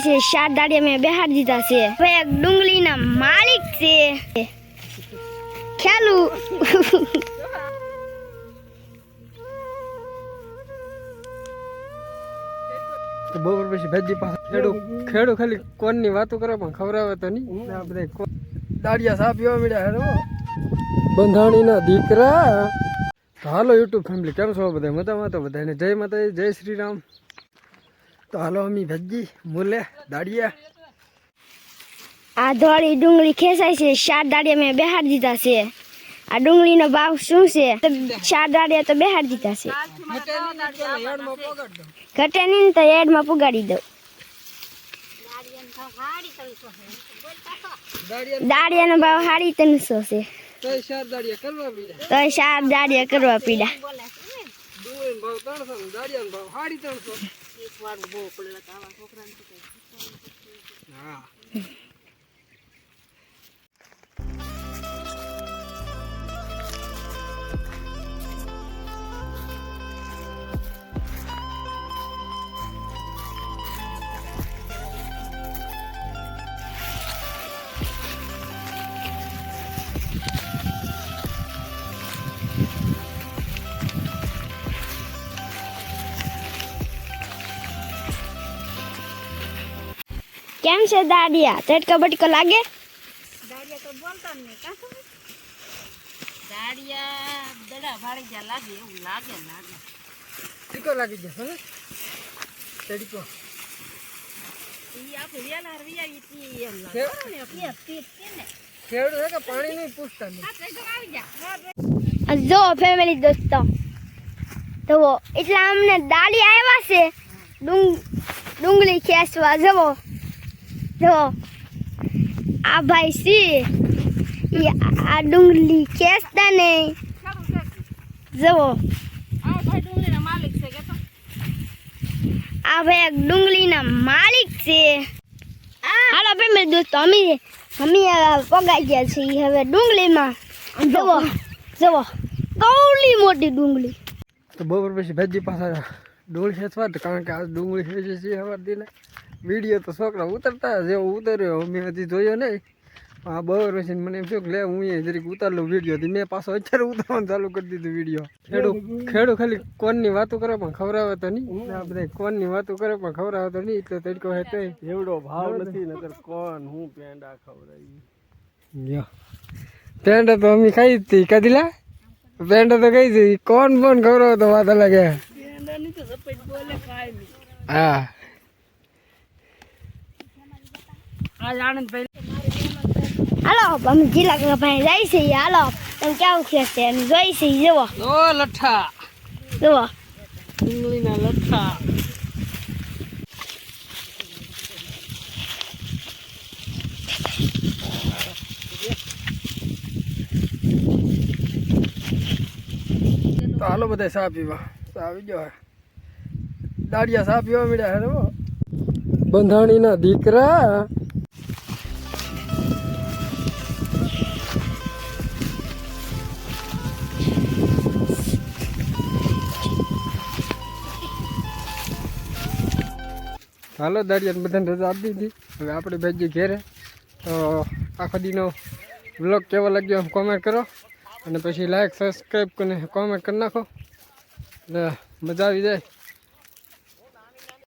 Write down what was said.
ખેંચાય છે સાત દાડિયા મેં બેહાર દીધા છે. હવે એક ડુંગળીના માલિક છે. ખ્યાલુ? બપોર પછી ભેજી પાસે ખેડૂ ખેડૂ ખાલી કોનની વાતો કરે પણ ખવડાવે તો નહીં. આ બધા દાડિયા સાફ પીવા મળ્યા હેડો બંધાણીના દીકરા. હાલો યુટ્યુબ ફેમિલી કેમ છો બધા? મજામાં તો બધાને? જય માતા જય શ્રી રામ તો હાલો અમી ભજી મૂલે દાડિયા આ ધોળી ડુંગળી ખેંચાય છે ચાર દાડિયા મેં બેહાર દીધા છે. આ ડુંગળીનો ભાવ શું છે? ચાર દાડિયા તો બેહાર દીધા છે. ઘટે નહીં ને તો એડમાં પુગાડી દઉં. દાડિયાનો ભાવ સાડી ત્રણસો છે. તો ચાર દાડિયા કરવા પીડા. તો ચાર દાડિયા કરવા પીડા ડુંગળીનો ભાવ ત્રણસો ને દાડિયાનો ભાવ સાડી ત્રણસો હા કેમ છે દાડિયા ચટકો બટકો લાગે ટીકો લાગી જશે ને. તડીકો ખેડૂત છે કે પાણી નહીં પૂછતા નહીં? જો. ફેમિલી દોસ્તો. તો એટલા અમને દાળી આવ્યા છે. ડુંગ ડુંગળી ખેંચવા જવો. જો આ ભાઈ સી આ ડુંગળી કેસતા નહીં. જવો આ ભાઈ ડુંગળીના માલિક છે. હાલો મેં દોસ્તો અમે અમે પગાઈ ગયા છીએ હવે ડુંગળીમાં. જવો જવો કૌલી મોટી ડુંગળી. તો બપોર પછી ભેજી પાછા ડોળી ખેંચવા કારણ કે આ ડુંગળી ખેંચે છે સવાર દીને. વીડિયો તો છોકરા ઉતરતા જેવો ઉતર્યો મેં હજી જોયો નહીં. આ બપોર પછી મને એમ થયું કે લે હું એ જરીક ઉતારલું વીડિયો મેં પાછો અત્યારે ઉતારવાનું ચાલુ કરી દીધું વીડિયો. ખેડૂ ખેડૂ ખાલી કોનની વાતો કરે પણ ખવડાવે તો નહીં. આ બધા કોનની વાતો કરે પણ ખવડાવે તો નહીં એટલે તડકો હે તો એવડો ભાવ નથી નગર કોણ હું પેંડા ખવડાવી પેંડા તો અમે ખાઈ જ હતી. કદીલા પેંડા તો કઈ હતી. કોણ કોણ ખવડાવે તો વાત લાગે હા? હાલો અમે જિલ્લા કાકા ભાઈ જાય છે હાલો તમે કેવું ખેંચે એમ જોઈ છે જુઓ ઓ લઠ્ઠા જુઓ ડુંગળીના લઠ્ઠા તો હાલો બધા ચા પીવા ચા આવી ગયો હે. દાડિયા સા પીવા મળ્યા હે. બંધાણીના દીકરા. હાલો દાડિયા બધાને રજા આપી દીધી. હવે આપણે ભેજી ઘેરે, તો આખો દીનો બ્લોગ કેવો લાગ્યો કોમેન્ટ કરો. અને પછી લાઈક સબસ્ક્રાઈબ કરીને કોમેન્ટ કરી નાખો. એટલે મજા આવી જાય.